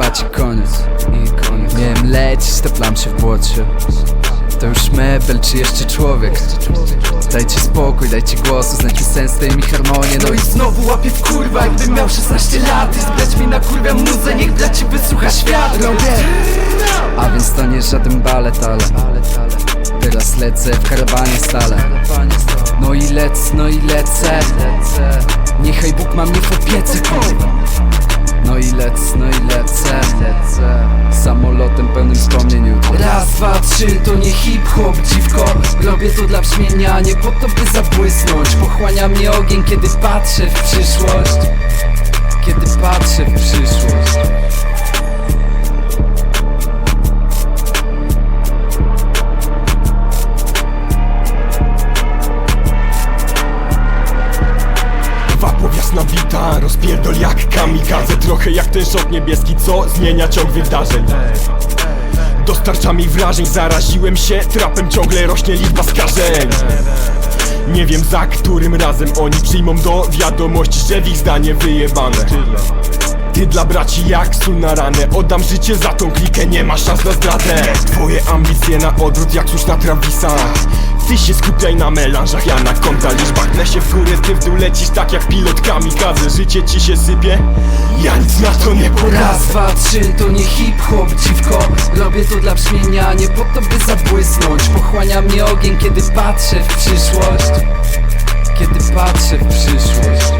trwać i koniec. Nie mleć, staplam się w błocie. To już mebel, czy jeszcze człowiek? Dajcie spokój, dajcie głosu, znajdźcie sens tej mi harmonię No i znowu łapię w kurwa, gdybym miał 16 lat. I zbrać mi na kurwia muzę, niech dla ciebie słucha świat. No A więc to nie żaden balet, ale Teraz lecę w karawanie stale. No i lec, no i lecę. Niechaj Bóg ma mnie w opiece kurwa. No i lec, no i lecę. Samolotem pełnym wspomnień Raz, dwa, trzy, to nie hip-hop, dziwko. Robię to dla brzmienia, nie po to by zabłysnąć. Pochłania mnie ogień, kiedy patrzę w przyszłość. Kiedy patrzę w przyszłość bita, rozpierdol jak kamikadze Trochę jak ten szok niebieski, co zmienia ciąg wydarzeń? Dostarcza mi wrażeń, zaraziłem się Trapem ciągle rośnie liczba skażeń. Nie wiem za którym razem oni przyjmą do wiadomości Że w ich zdanie wyjebane. Ty dla braci jak sól na ranę Oddam życie za tą klikę, nie ma szans na zdradę. Twoje ambicje na odwrót jak słuszna Travisa Ty się skupiaj na melanżach, ja na konta liczbach. Tnę się w górę, ty w dół lecisz tak jak pilot kamikadze Życie ci się sypie, ja nic na to nie Raz, poradzę dwa, trzy, to nie hip-hop, dziwko. Robię to dla brzmienia, nie po to by zabłysnąć. Pochłania mnie ogień, kiedy patrzę w przyszłość. Kiedy patrzę w przyszłość